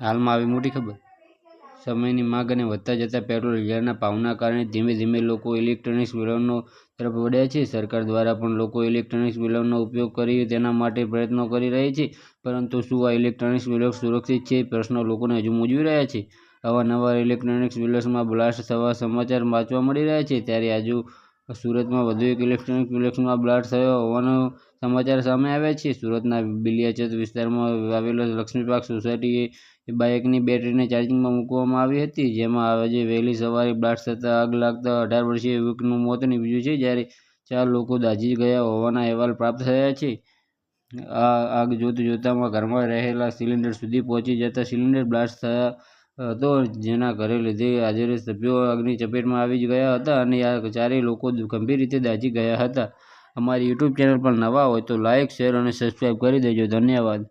હાલમાં આવી મોટી ખબર? સમયની માંગ અને વધતા જતા પેટ્રોલ ડીઝલના ભાવના કારણે ધીમે ધીમે લોકો ઇલેક્ટ્રોનિક્સ વાહનો તરફ વળ્યા છે. સરકાર દ્વારા પણ લોકો ઇલેક્ટ્રોનિક્સ વિલનનો ઉપયોગ કરી તેના માટે પ્રયત્નો કરી રહી છે. પરંતુ શું આ ઇલેક્ટ્રોનિક્સ વાહનો સુરક્ષિત છે? પ્રશ્નો લોકોને હજુ મૂંઝવી રહ્યા છે. અવારનવાર ઇલેક્ટ્રોનિક્સ વિલર્સમાં બ્લાસ્ટ થવા સમાચાર વાંચવા મળી રહ્યા છે. ત્યારે આજુ સુરતમાં વધુ એક ઇલેક્ટ્રોનિક ઇલેક્શનમાં બ્લાસ્ટ થયો હોવાનો સમાચાર સામે આવ્યા છે. સુરતના બિલિયાચત વિસ્તારમાં આવેલો લક્ષ્મીપાર્ક સોસાયટી બાઇકની બેટરીને ચાર્જિંગમાં મૂકવામાં આવી હતી, જેમાં આજે વહેલી સવારે બ્લાસ્ટ થતાં આગ લાગતા અઢાર વર્ષીય યુવકનું મોત નીપજ્યું છે, જ્યારે ચાર લોકો દાઝી ગયા હોવાના અહેવાલ પ્રાપ્ત થયા છે. આ આગ જોત જોતામાં ઘરમાં રહેલા સિલિન્ડર સુધી પહોંચી જતાં સિલિન્ડર બ્લાસ્ટ થયો હતો. જેના ઘરે લીધે હાજર સભ્યો આગની ચપેટમાં આવી ગયા હતા અને આ ચારેય લોકો ગંભીર રીતે દાઝી ગયા હતા. અમારી યુટ્યુબ ચેનલ પર નવા હોય તો લાઇક શેર અને સબસ્ક્રાઇબ કરી દેજો. ધન્યવાદ.